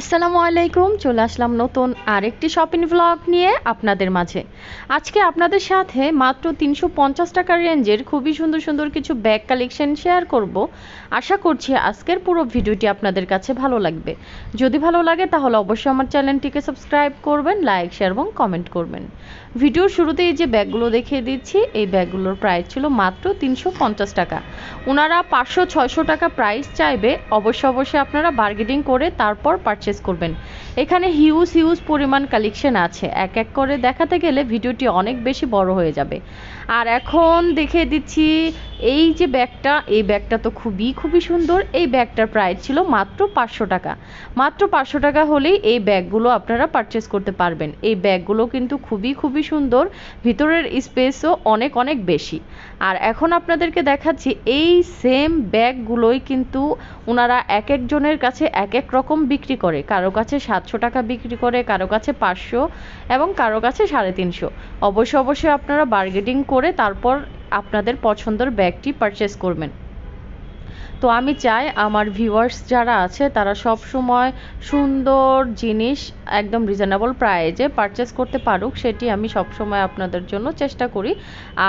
আসসালামু আলাইকুম, চলে আসলাম নতুন আরেকটি শপিং ভ্লগ নিয়ে আপনাদের মাঝে। আজকে আপনাদের সাথে মাত্র তিনশো পঞ্চাশ টাকার রেঞ্জের খুবই সুন্দর সুন্দর কিছু ব্যাগ কালেকশন শেয়ার করব। আশা করছি আজকের পুরো ভিডিওটি আপনাদের কাছে ভালো লাগবে। যদি ভালো লাগে তাহলে অবশ্যই আমার চ্যানেলটিকে সাবস্ক্রাইব করবেন লাইক শেয়ার এবং কমেন্ট করবেন। ভিডিওর শুরুতেই যে ব্যাগগুলো দেখিয়ে দিচ্ছি, এই ব্যাগগুলোর প্রাইস ছিল মাত্র তিনশো পঞ্চাশ টাকা। ওনারা পাঁচশো ছয়শো টাকা প্রাইস চাইবে। অবশ্যই অবশ্যই আপনারা বার্গেনিং করে তারপর পারচেস করবেন। এখানে হিউজ হিউজ পরিমাণ কালেকশন আছে। এক এক করে দেখাতে গেলে ভিডিওটি অনেক বেশি বড় হয়ে যাবে। আর এখন দেখিয়ে দিচ্ছি, এই যে ব্যাগটা, এই ব্যাগটা তো খুবই খুবই সুন্দর। এই ব্যাগটার প্রাইস ছিল মাত্র পাঁচশো টাকা। মাত্র পাঁচশো টাকা হলেই এই ব্যাগগুলো আপনারা পারচেস করতে পারবেন। এই ব্যাগগুলো কিন্তু খুবই খুবই সুন্দর। ভিতরের স্পেসও অনেক অনেক বেশি। আর এখন আপনাদেরকে দেখাচ্ছি, এই সেম ব্যাগগুলোই কিন্তু ওনারা এক একজনের কাছে এক এক রকম বিক্রি করে। কারও কাছে সাতশো টাকা বিক্রি করে, কারও কাছে পাঁচশো এবং কারও কাছে সাড়ে তিনশো। অবশ্যই অবশ্যই আপনারা বার্গেটিং করে তারপর আপনাদের পছন্দের ব্যাগটি পারচেস করবেন। তো আমি চাই আমার ভিউয়ার্স যারা আছে, তারা সব সময় সুন্দর জিনিস একদম রিজনেবল প্রাইজে পারচেস করতে পারুক, সেটি আমি সব সময় আপনাদের জন্য চেষ্টা করি।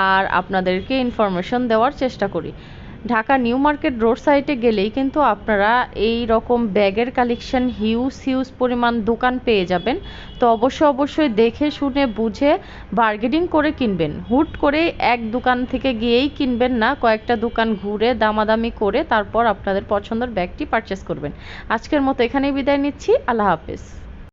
আর আপনাদেরকে ইনফরমেশন দেওয়ার চেষ্টা করি। ঢাকা নিউ মার্কেট রোড সাইডে গেলেই কিন্তু আপনারা এই রকম ব্যাগের কালেকশন, হিউজ হিউজ পরিমাণ দোকান পেয়ে যাবেন। তো অবশ্যই অবশ্যই দেখে, শুনে, বুঝে বার্গেনিং করে কিনবেন। হুট করে এক দোকান থেকে গিয়েই কিনবেন না, কয়েকটা দোকান ঘুরে দামাদামি করে তারপর আপনাদের পছন্দের ব্যাগটি পারচেস করবেন। আজকের মতো এখানেই বিদায় নিচ্ছি। আল্লাহ হাফেজ।